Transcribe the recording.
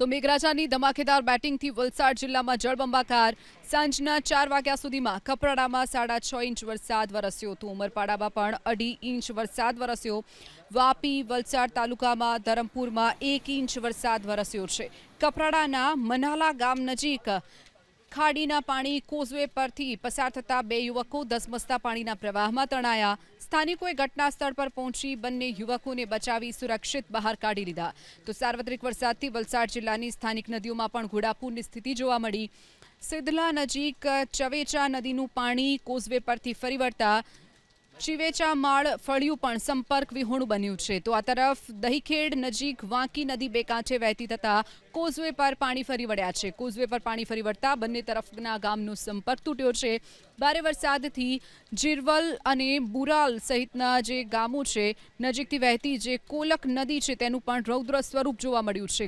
તો મેઘરાજાની ધમાકેદાર બેટિંગથી વલસાડ જિલ્લામાં જળબંબાકાર સાંજના ચાર વાગ્યા સુધીમાં કપરાડામાં સાડા છ ઇંચ વરસાદ વરસ્યો હતો. ઉમરપાડામાં પણ અઢી ઇંચ વરસાદ વરસ્યો. વાપી, વલસાડ તાલુકામાં ધરમપુરમાં એક ઇંચ વરસાદ વરસ્યો છે. કપરાડાના મનાલા ગામ નજીક ખાડીના પાણી કોઝવે પરથી પસાર થતા બે યુવકો ધસમસતા પાણીના પ્રવાહમાં તણાયા. સ્થાનિકોએ ઘટના સ્થળ પર પહોંચી બંને યુવકોને બચાવી સુરક્ષિત બહાર કાઢી લીધા. તો સાર્વત્રિક વરસાદથી વલસાડ જિલ્લાની સ્થાનિક નદીઓમાં પણ ઘોડાપૂરની સ્થિતિ જોવા મળી. સિદલા નજીક ચવેચા નદીનું પાણી કોઝવે પરથી ફરી વળતા ચિવેચા માળ ફળિયું પણ સંપર્ક વિહોણું બન્યું છે. તો આ તરફ દહીખેડ નજીક વાંકી નદી બે કાંઠે વહેતી થતા કોઝવે પર પાણી ફરી વળ્યા છે. કોઝવે પર પાણી ફરી વળતા બંને તરફના ગામનો સંપર્ક તૂટ્યો છે. ભારે વરસાદથી જીરવલ અને બુરાલ સહિતના જે ગામો છે, નજીકથી વહેતી જે કોલક નદી છે, તેનું પણ રૌદ્ર સ્વરૂપ જોવા મળ્યું છે.